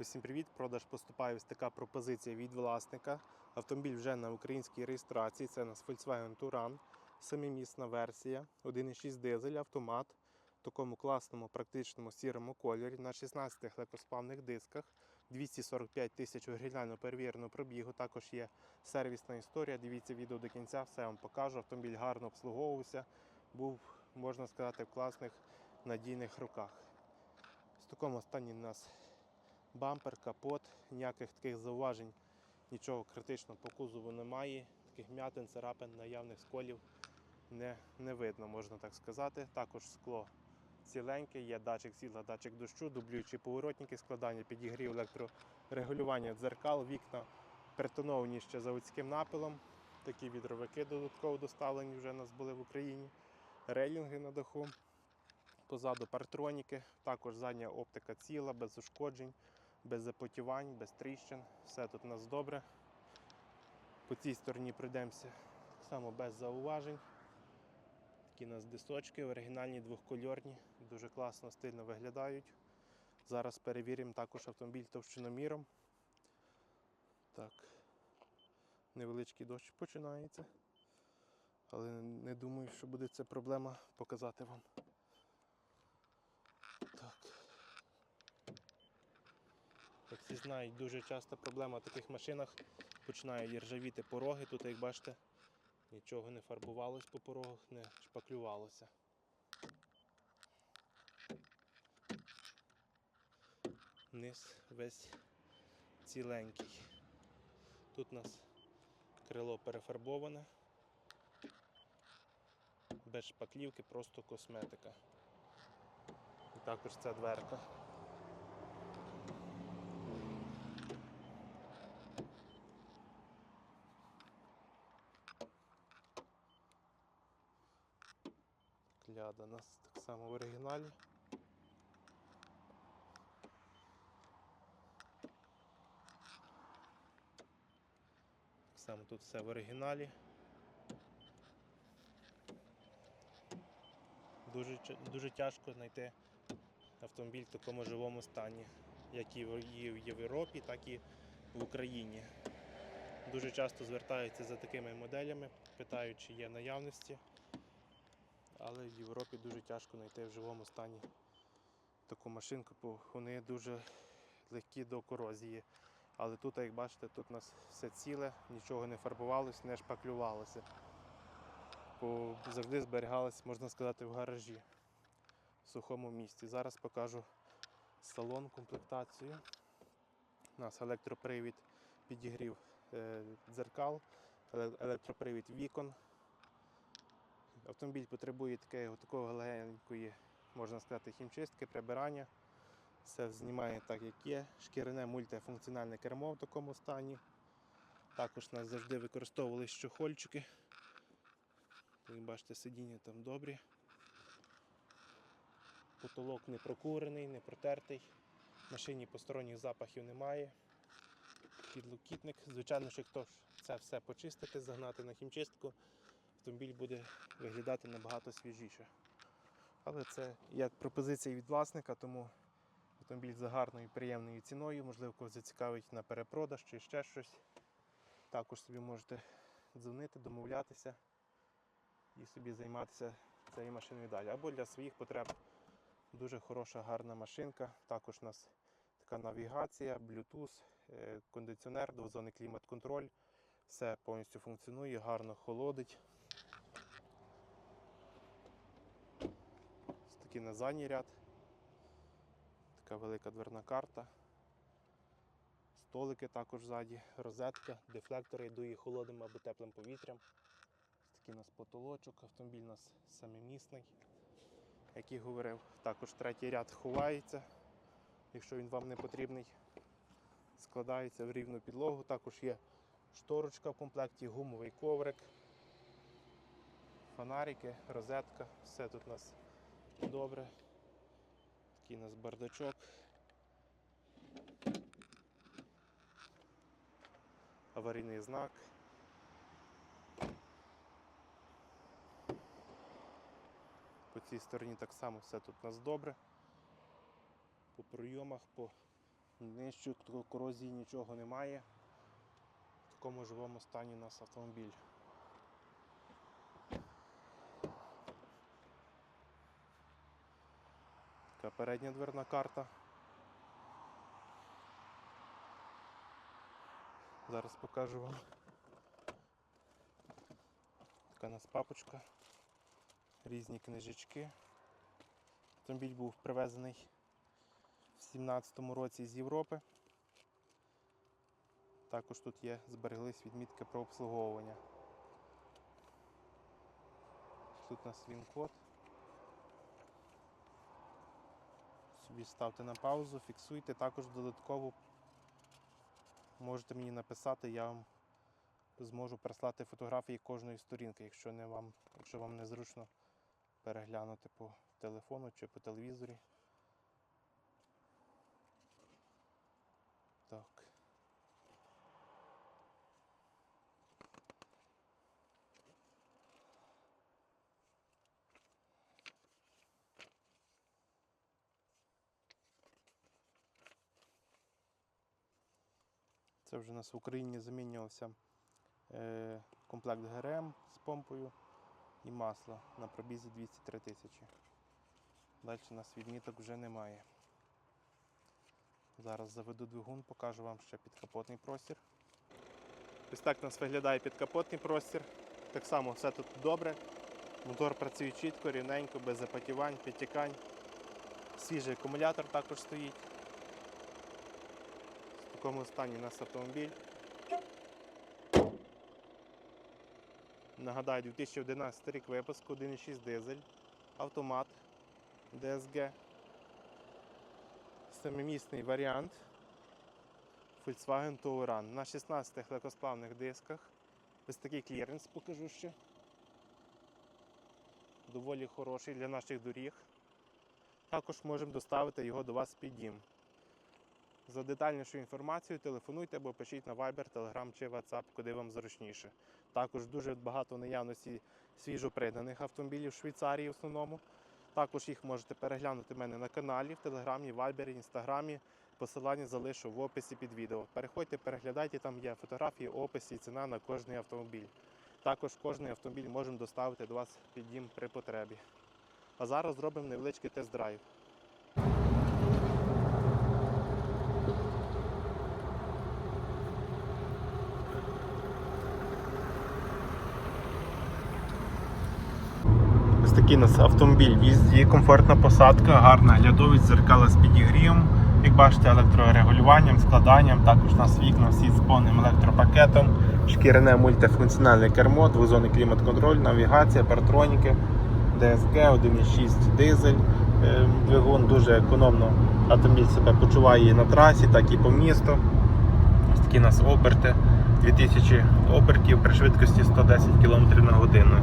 Усім привіт! Продаж поступає ось така пропозиція від власника. Автомобіль вже на українській реєстрації. Це у нас Volkswagen Touran, семимісна версія, 1,6 дизель, автомат в такому класному, практичному сірому кольорі на 16 легкосплавних дисках, 245 тисяч оригінально перевіреного пробігу. Також є сервісна історія. Дивіться відео до кінця, все вам покажу. Автомобіль гарно обслуговувався, був, можна сказати, в класних надійних руках. В такому стані у нас бампер, капот, ніяких таких зауважень, нічого критичного по кузову немає. Таких м'ятин, царапин, наявних сколів не, не видно, можна так сказати. Також скло ціленьке, є датчик світла, датчик дощу, дублюючі поворотники, складання підігрів, електрорегулювання дзеркал, вікна притоновані ще заводським напилом. Такі вітровики додатково доставлені вже у нас були в Україні. Рейлінги на даху. Позаду партроніки, також задня оптика ціла, без ушкоджень, без запотівань, без тріщин. Все тут у нас добре. По цій стороні пройдемося так само без зауважень. Такі у нас дисочки, оригінальні двохкольорні, дуже класно, стильно виглядають. Зараз перевіримо також автомобіль товщиноміром. Так, невеличкий дощ починається. Але не думаю, що буде це проблема показати вам. Як всі знають, дуже часто проблема в таких машинах починають ржавіти пороги. Тут, як бачите, нічого не фарбувалось по порогах, не шпаклювалося. Низ весь ціленький. Тут у нас крило перефарбоване, без шпаклівки, просто косметика. І також ця дверка. Ляда у нас так само в оригіналі. Так само тут все в оригіналі. Дуже, дуже тяжко знайти автомобіль в такому живому стані, як і в Європі, так і в Україні. Дуже часто звертаються за такими моделями, питають, чи є наявності. Але в Європі дуже тяжко знайти в живому стані таку машинку, бо вони дуже легкі до корозії. Але тут, як бачите, тут у нас все ціле, нічого не фарбувалося, не шпаклювалося. Бо завжди зберігалось, можна сказати, в гаражі в сухому місці. Зараз покажу салон, комплектацію. У нас електропривід підігрів е, дзеркал, електропривід вікон. Автомобіль потребує такої, такого легенької, можна сказати, хімчистки, прибирання. Все знімає так, як є. Шкіряне мультифункціональне кермо в такому стані. Також нас завжди використовували чохольчики. Як бачите, сидіння там добрі. Потолок не прокурений, не протертий. В машині посторонніх запахів немає. Підлокітник. Звичайно, що якщо це все почистити, загнати на хімчистку, автомобіль буде виглядати набагато свіжіше. Але це як пропозиція від власника, тому автомобіль за гарною приємною ціною, можливо, когось зацікавить на перепродаж чи ще щось. Також собі можете дзвонити, домовлятися і собі займатися цією машиною далі. Або для своїх потреб дуже хороша, гарна машинка. Також у нас така навігація, Bluetooth, е, кондиціонер, двозонний клімат-контроль. Все повністю функціонує, гарно холодить. Такий на задній ряд. Така велика дверна карта. Столики також ззаді, розетка, дефлектори дує холодним або теплим повітрям. Такий у нас потолочок, автомобіль у нас самимісний, як і говорив. Також третій ряд ховається, якщо він вам не потрібний. Складається в рівну підлогу. Також є шторочка в комплекті, гумовий коврик, фонарики, розетка. Все тут у нас добре. Такий у нас бардачок. Аварійний знак. По цій стороні так само все тут у нас добре. По прийомах, по Нижчу корозії нічого немає. В такому живому стані у нас автомобіль. Така передня дверна карта. Зараз покажу вам. Така у нас папочка. Різні книжечки. Автомобіль був привезений в 17-му році з Європи. Також тут є, збереглись відмітки про обслуговування. Тут у нас він код. Собі ставте на паузу, фіксуйте. Також додатково можете мені написати, я вам зможу прислати фотографії кожної сторінки, якщо не вам, якщо вам незручно переглянути по телефону чи по телевізорі. Так. Це вже у нас в Україні замінювався е, комплект ГРМ з помпою і масло на пробізі 203 тисячі. Далі у нас відміток вже немає. Зараз заведу двигун, покажу вам ще підкапотний простір. Ось так у нас виглядає підкапотний простір. Так само все тут добре. Мотор працює чітко, рівненько, без запотівань, підтікань. Свіжий акумулятор також стоїть. Такому стані у нас автомобіль. Нагадаю, 2011 рік випуску, 1.6 дизель, автомат DSG. Семимісний варіант Volkswagen Touran на 16 легкосплавних дисках. Ось такий кліренс покажу ще. Доволі хороший для наших доріг. Також можемо доставити його до вас під дім. За детальнішу інформацію телефонуйте або пишіть на Viber, Telegram чи WhatsApp, куди вам зручніше. Також дуже багато наявності свіжоприданих автомобілів в Швейцарії в основному. Також їх можете переглянути в мене на каналі, в Телеграмі, Вайбері, Інстаграмі. Посилання залишу в описі під відео. Переходьте, переглядайте, там є фотографії, опис і ціна на кожний автомобіль. Також кожний автомобіль можемо доставити до вас під дім при потребі. А зараз зробимо невеличкий тест-драйв. Такий нас автомобіль в комфортна посадка, гарна глядовість, зеркала з підігрівом, як бачите, електрорегулюванням, складанням. Також у нас вікна всі з повним електропакетом, шкіряне мультифункціональне кермо, двозонний клімат-контроль, навігація, партроніки, DSG, 1.6 дизель. Е, Двигун дуже економно автомобіль себе почуває і на трасі, так і по місту. Ось такі у нас оберти, 2000 обертів при швидкості 110 км на годину.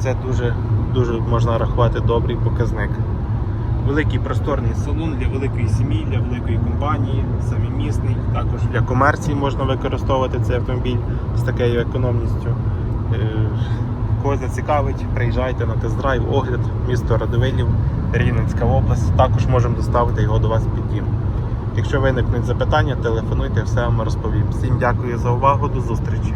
Це дуже, дуже можна рахувати добрий показник. Великий просторний салон для великої сім'ї, для великої компанії, самімісний. Також для комерції можна використовувати цей автомобіль з такою економністю. Е, Кого зацікавить, приїжджайте на тест-драйв, огляд, місто Радивилів, Рівненська область. Також можемо доставити його до вас під дім. Якщо виникнуть запитання, телефонуйте, все вам розповім. Всім дякую за увагу, до зустрічі.